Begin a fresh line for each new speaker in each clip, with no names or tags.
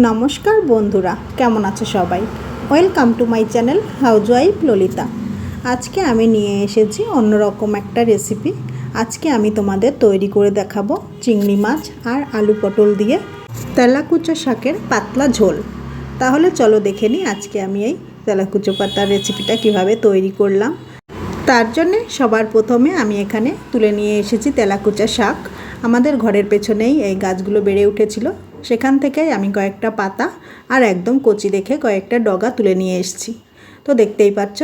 নমস্কার বন্ধুরা, কেমন আছে সবাই? Welcome to my channel housewife Lalita আজকে আমি নিয়ে এসেছি অন্যরকম একটা রেসিপি আজকে আমি তোমাদের তৈরি করে দেখাবো চিংড়ি মাছ আর আলু পটল দিয়ে তেলাকুচো শাকের পাতলা ঝোল। তাহলে চলো দেখে নিই আজকে আমি এই তেলাকুচো পাতার রেসিপিটা কীভাবে তৈরি করলাম। তার জন্যে সবার প্রথমে আমি এখানে তুলে নিয়ে এসেছি তেলাকুচা শাক। আমাদের ঘরের পেছনেই এই গাছগুলো বেড়ে উঠেছিল। সেখান থেকেই আমি কয়েকটা পাতা আর একদম কচি দেখে কয়েকটা ডগা তুলে নিয়ে এসেছি। তো দেখতেই পাচ্ছ,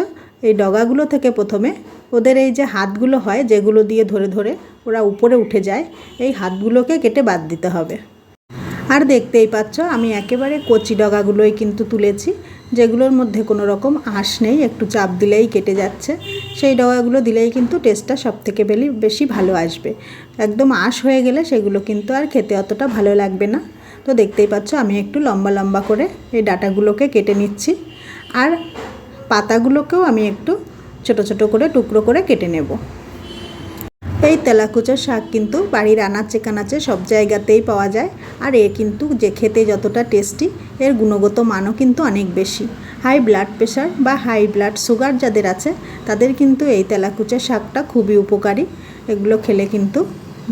এই ডগাগুলো থেকে প্রথমে ওদের এই যে হাতগুলো হয়, যেগুলো দিয়ে ধরে ধরে ওরা উপরে উঠে যায়, এই হাতগুলোকে কেটে বাদ দিতে হবে। আর দেখতেই পাচ্ছ, আমি একেবারে কচি ডগাগুলোই কিন্তু তুলেছি, যেগুলোর মধ্যে কোনো রকম আঁশ নেই, একটু চাপ দিলেই কেটে যাচ্ছে। সেই ডগাগুলো দিলেই কিন্তু টেস্টটা সব থেকে বেশি ভালো আসবে। একদম আঁশ হয়ে গেলে সেগুলো কিন্তু আর খেতে অতটা ভালো লাগবে না। তো দেখতেই পাচ্ছ, আমি একটু লম্বা লম্বা করে এই ডাটাগুলোকে কেটে নিচ্ছি। আর পাতাগুলোকেও আমি একটু ছোট ছোট করে, টুকরো করে কেটে নেব। এই তেলাকুচোর শাক কিন্তু বাড়ির আনাচে কানাচে সব জায়গাতেই পাওয়া যায়। আর এ কিন্তু যে খেতে যতটা টেস্টি, এর গুণগত মানও কিন্তু অনেক বেশি। হাই ব্লাড প্রেশার বা হাই ব্লাড সুগার যাদের আছে, তাদের কিন্তু এই তেলাকুচা শাকটা খুবই উপকারী। এগুলো খেলে কিন্তু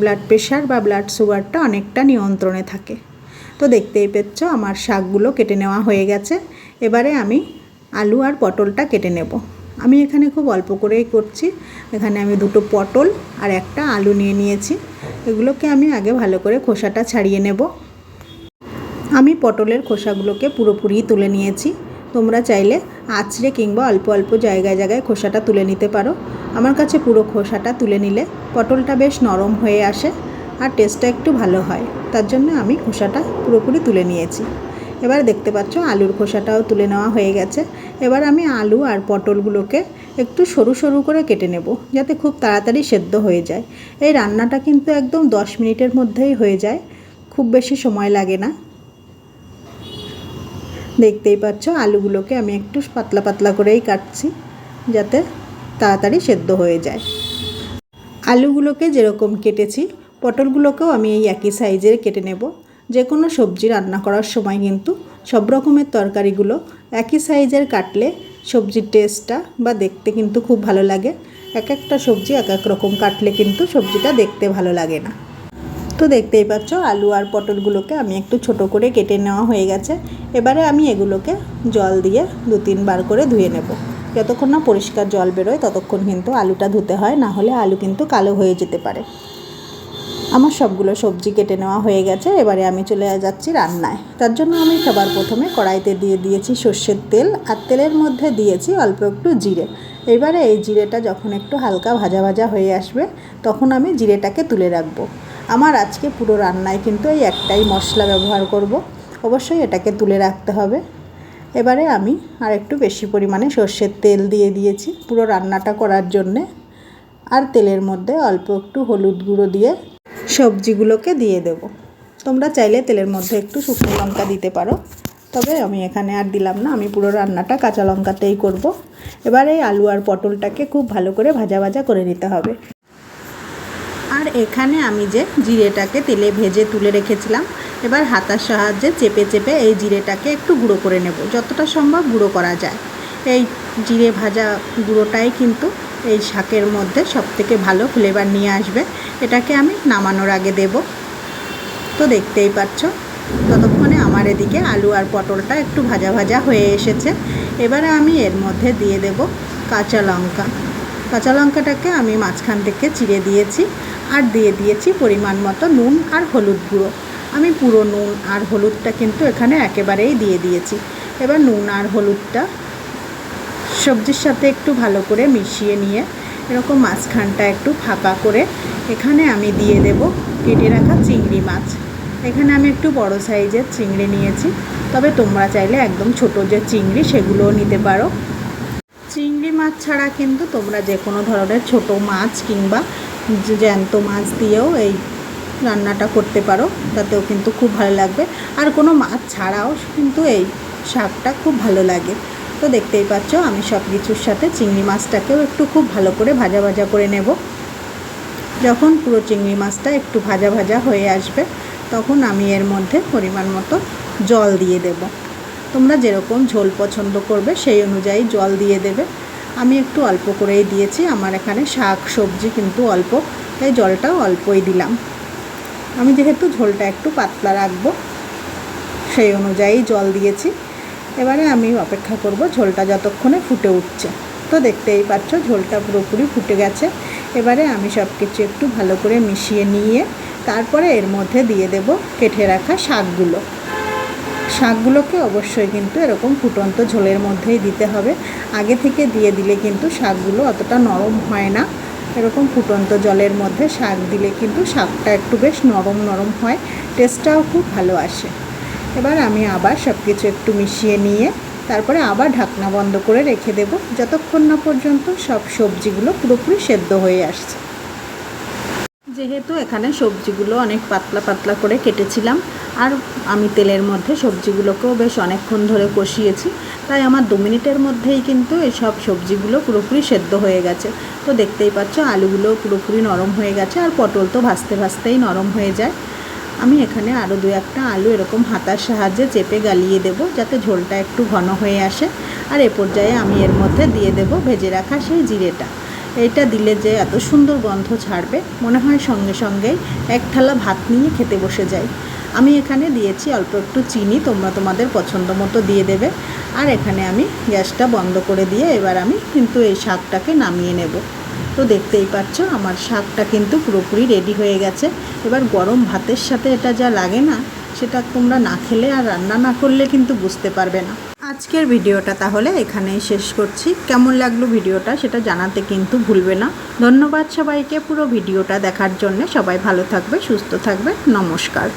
ব্লাড প্রেশার বা ব্লাড সুগারটা অনেকটা নিয়ন্ত্রণে থাকে। তো দেখতেই পেচ্ছ আমার শাকগুলো কেটে নেওয়া হয়ে গেছে। এবারে আমি আলু আর পটলটা কেটে নেব। আমি এখানে খুব অল্প করেই করছি। এখানে আমি দুটো পটল আর একটা আলু নিয়ে নিয়েছি। এগুলোকে আমি আগে ভালো করে খোসাটা ছাড়িয়ে নেব। আমি পটলের খোসাগুলোকে পুরোপুরি তুলে নিয়েছি। তোমরা চাইলে আঁচড়ে কিংবা অল্প অল্প জায়গায় জায়গায় খোসাটা তুলে নিতে পারো। আমার কাছে পুরো খোসাটা তুলে নিলে পটলটা বেশ নরম হয়ে আসে। আর টেস্টটা একটু ভালো হয়। তার জন্য আমি খোসাটা পুরোপুরি তুলে নিয়েছি। এবার দেখতে পাচ্ছ আলুর খোসাটাও তুলে নেওয়া হয়ে গেছে। এবার আমি আলু আর পটলগুলোকে একটু সরু সরু করে কেটে নেব, যাতে খুব তাড়াতাড়ি সেদ্ধ হয়ে যায়। এই রান্নাটা কিন্তু একদম দশ মিনিটের মধ্যেই হয়ে যায়। খুব বেশি সময় লাগে না। দেখতেই পাচ্ছ আলুগুলোকে আমি একটু পাতলা পাতলা করেই কাটছি, যাতে তাড়াতাড়ি সেদ্ধ হয়ে যায়। আলুগুলোকে যেরকম কেটেছি পটলগুলোকেও আমি এই একই সাইজের কেটে নেব। যে কোনো সবজি রান্না করার সময় কিন্তু সব রকমের তরকারিগুলো একই সাইজের কাটলে সবজির টেস্টটা বা দেখতে কিন্তু খুব ভালো লাগে। এক একটা সবজি এক এক রকম কাটলে কিন্তু সবজিটা দেখতে ভালো লাগে না। তো দেখতেই পাচ্ছ, আলু আর পটলগুলোকে আমি একটু ছোট করে কেটে নেওয়া হয়ে গেছে। এবারে আমি এগুলোকে জল দিয়ে দু তিনবার করে ধুয়ে নেব। যতক্ষণ না পরিষ্কার জল বেরোয়, ততক্ষণ কিন্তু আলুটা ধুতে হয়, না হলে আলু কিন্তু কালো হয়ে যেতে পারে। আমার সবগুলো সবজি কেটে নেওয়া হয়ে গেছে, এবারে আমি চলে যাচ্ছি রান্নায়। তার জন্য আমি সবার প্রথমে কড়াইতে দিয়ে দিয়েছি সর্ষের তেল, আর তেলের মধ্যে দিয়েছি অল্প একটু জিরে। এবারে এই জিরেটা যখন একটু হালকা ভাজা ভাজা হয়ে আসবে, তখন আমি জিরেটাকে তুলে রাখব। আমার আজকে পুরো রান্নায় কিন্তু এই একটাই মশলা ব্যবহার করব, অবশ্যই এটাকে তুলে রাখতে হবে। এবারে আমি আর একটু বেশি পরিমাণে সর্ষের তেল দিয়ে দিয়েছি পুরো রান্নাটা করার জন্যে। আর তেলের মধ্যে অল্প একটু হলুদ গুঁড়ো দিয়ে সবজিগুলোকে দিয়ে দেব। তোমরা চাইলে তেলের মধ্যে একটু শুকনো লঙ্কা দিতে পারো। তবে আমি এখানে আর দিলাম না, আমি পুরো রান্নাটা কাঁচা লঙ্কাতেই করব। এবার এই আলু আর পটলটাকে খুব ভালো করে ভাজা ভাজা করে নিতে হবে। আর এখানে আমি যে জিরেটাকে তেলে ভেজে তুলে রেখেছিলাম, এবার হাতার সাহায্যে চেপে চেপে এই জিরেটাকে একটু গুঁড়ো করে নেব। যতটা সম্ভব গুঁড়ো করা যায়। এই জিরে ভাজা গুঁড়োটাই কিন্তু এই শাকের মধ্যে সবথেকে ভালো ফ্লেভার নিয়ে আসবে। এটাকে আমি নামানোর আগে দেব। তো দেখতেই পাচ্ছ, ততক্ষণে আমার এদিকে আলু আর পটলটা একটু ভাজা ভাজা হয়ে এসেছে। এবারে আমি এর মধ্যে দিয়ে দেব কাঁচা লঙ্কা। কাঁচা লঙ্কাটাকে আমি মাঝখান থেকে চিড়ে দিয়েছি আর দিয়ে দিয়েছি পরিমাণ মতো নুন আর হলুদ গুঁড়ো। আমি পুরো নুন আর হলুদটা কিন্তু এখানে একেবারেই দিয়ে দিয়েছি। এবার নুন আর হলুদটা সবজির সাথে একটু ভালো করে মিশিয়ে নিয়ে এরকম মাঝখানটা একটু ফাঁকা করে এখানে আমি দিয়ে দেব কেটে রাখা চিংড়ি মাছ। এখানে আমি একটু বড় সাইজের চিংড়ি নিয়েছি, তবে তোমরা চাইলে একদম ছোট যে চিংড়ি সেগুলোও নিতে পারো। চিংড়ি মাছ ছাড়া কিন্তু তোমরা যে কোনো ধরনের ছোট মাছ কিংবা জ্যান্ত মাছ দিয়েও এই রান্নাটা করতে পারো, তাতেও কিন্তু খুব ভালো লাগবে। আর কোনো মাছ ছাড়াও কিন্তু এই শাকটা খুব ভালো লাগে। তো দেখতেই পাচ্ছ, আমি সব কিছুর সাথে চিংড়ি মাছটাকেও একটু খুব ভালো করে ভাজা ভাজা করে নেব। যখন পুরো চিংড়ি মাছটা একটু ভাজা ভাজা হয়ে আসবে, তখন আমি এর মধ্যে পরিমাণ মতো জল দিয়ে দেব। তোমরা যেরকম ঝোল পছন্দ করবে, সেই অনুযায়ী জল দিয়ে দেবে। আমি একটু অল্প করেই দিয়েছি, আমার এখানে শাক সবজি কিন্তু অল্প, তাই জলটাও অল্পই দিলাম। আমি যেহেতু ঝোলটা একটু পাতলা রাখব, সেই অনুযায়ী জল দিয়েছি। এবারে আমি অপেক্ষা করব ঝোলটা যতক্ষণে ফুটে উঠছে। তো দেখতেই পাচ্ছ ঝোলটা পুরোপুরি ফুটে গেছে। এবারে আমি সব কিছু একটু ভালো করে মিশিয়ে নিয়ে তারপরে এর মধ্যে দিয়ে দেব কেটে রাখা শাকগুলো। শাকগুলোকে অবশ্যই কিন্তু এরকম ফুটন্ত ঝোলের মধ্যেই দিতে হবে। আগে থেকে দিয়ে দিলে কিন্তু শাকগুলো অতটা নরম হয় না। এরকম ফুটন্ত জলের মধ্যে শাক দিলে কিন্তু শাকটা একটু বেশ নরম নরম হয়। টেস্টটাও খুব ভালো আসে। এবার আমি আবার সব কিছু একটু মিশিয়ে নিয়ে তারপরে আবার ঢাকনা বন্ধ করে রেখে দেব। যতক্ষণ না পর্যন্ত সব সবজিগুলো পুরোপুরি সেদ্ধ হয়ে আসছে। যেহেতু এখানে সবজিগুলো অনেক পাতলা পাতলা করে কেটেছিলাম, আর আমি তেলের মধ্যে সবজিগুলোকেও বেশ অনেকক্ষণ ধরে কষিয়েছি, তাই আমার দু মিনিটের মধ্যেই কিন্তু এই সব সবজিগুলো পুরোপুরি সেদ্ধ হয়ে গেছে। তো দেখতেই পাচ্ছ আলুগুলো পুরোপুরি নরম হয়ে গেছে, আর পটল তো ভাজতে ভাজতেই নরম হয়ে যায়। আমি এখানে আরও দু একটা আলু এরকম হাতার সাহায্যে চেপে গালিয়ে দেব, যাতে ঝোলটা একটু ঘন হয়ে আসে। আর এ পর্যায়ে আমি এর মধ্যে দিয়ে দেব ভেজে রাখা সেই জিরেটা। এটা দিলে যে এত সুন্দর গন্ধ ছাড়বে, মনে হয় সঙ্গে সঙ্গেই এক থালা ভাত নিয়ে খেতে বসে যাই। আমি এখানে দিয়েছি অল্প একটু চিনি, তোমরা তোমাদের পছন্দ মতো দিয়ে দেবে। আর এখানে আমি গ্যাসটা বন্ধ করে দিয়ে এবার আমি কিন্তু এই শাকটাকে নামিয়ে নেব। তো দেখতেই পাচ্ছ, আমার শাকটা কিন্তু পুরোপুরি রেডি হয়ে গেছে। এবার গরম ভাতের সাথে এটা যা লাগে না, সেটা তোমরা না খেলে আর রান্না না করলে কিন্তু বুঝতে পারবে না। আজকের ভিডিওটা তাহলে এখানেই শেষ করছি। কেমন লাগল ভিডিওটা সেটা জানাতে কিন্তু ভুলবে না। ধন্যবাদ সবাইকে পুরো ভিডিওটা দেখার জন্য। সবাই ভালো থাকবে, সুস্থ থাকবে। নমস্কার।